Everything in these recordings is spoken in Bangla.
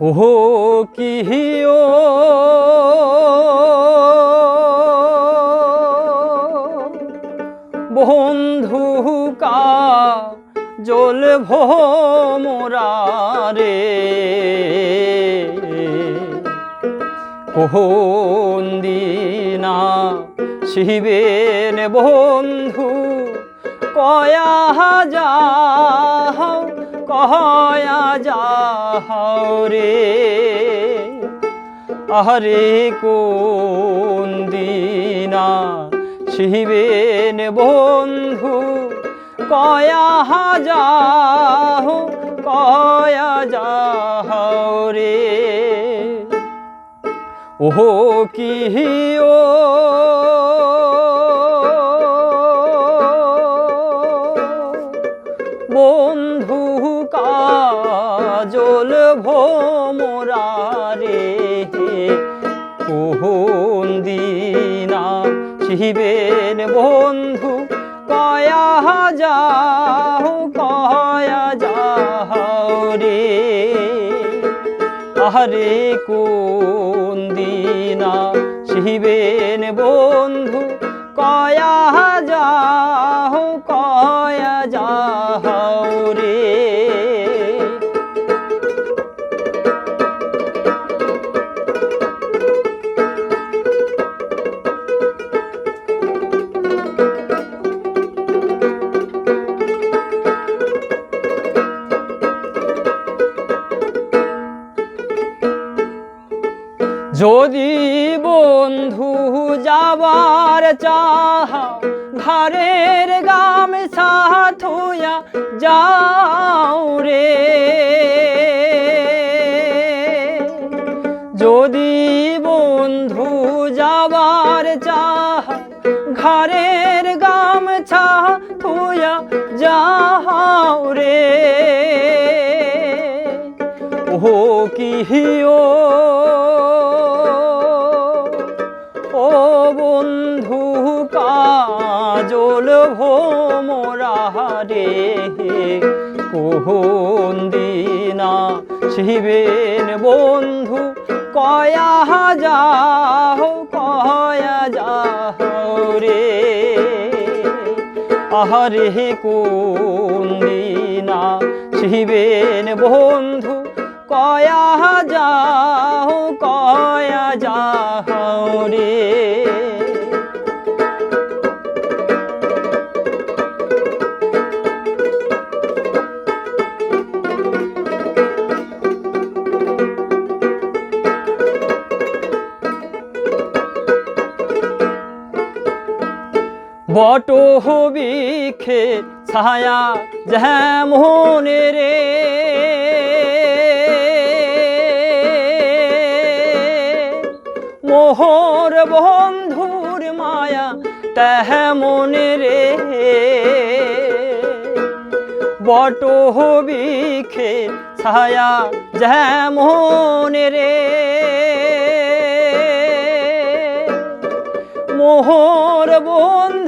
ওহো কিহিও বন্ধু কা জল ভোমরারে কোন দিনা শিবেন বন্ধু কয়া যাও কয়া যাও রে। আরে কোন দিনা শিবেন বন্ধু? কয়া যাও কয়া যাও রে। ওহো কিহিও বন্ধু কাজল ভোমরারে কোন দিনা শিবেন বন্ধু, কয়া যাও কয়া যাও রে। আহারে কোন দিনা শিবেন বন্ধু, কয়া যাও যদি বন্ধু যাবার চাহ ঘরের গামছা থুয়া যাও রে। যদি বন্ধু যাবার চাহ ঘরের গামছা থুয়া যাও রে। ওহো কিহিও ও বন্ধু, কাজল ভোমরারে কোন দিনা শিবেন বন্ধু, কয়া যাও কয়া যাও রে। আহারে কোন দিনা শিবেন বন্ধু, কয়া যাও বট হবিখে ছায়া যেমন রে। মোহর বন্ধুর মায়া তেমন রে। বট হবিখে ছায়া যেমন রে। মোহর বন্ধুর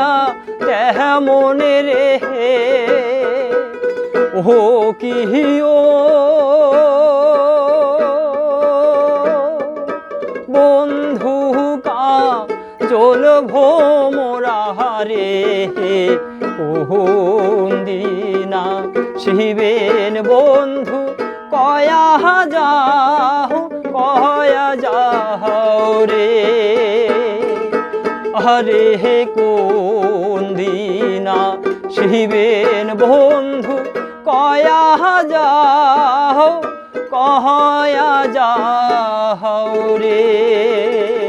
মায়া কেমন রে ও কিহিও বন্ধু কা জল ভোমরারে কোন দিনা শিবেন বন্ধু, কয়া যাও কয়া যাও রে। আরে হে কোন দিনা শিবেন বন্ধু কয়া যাও কয়া যাও রে।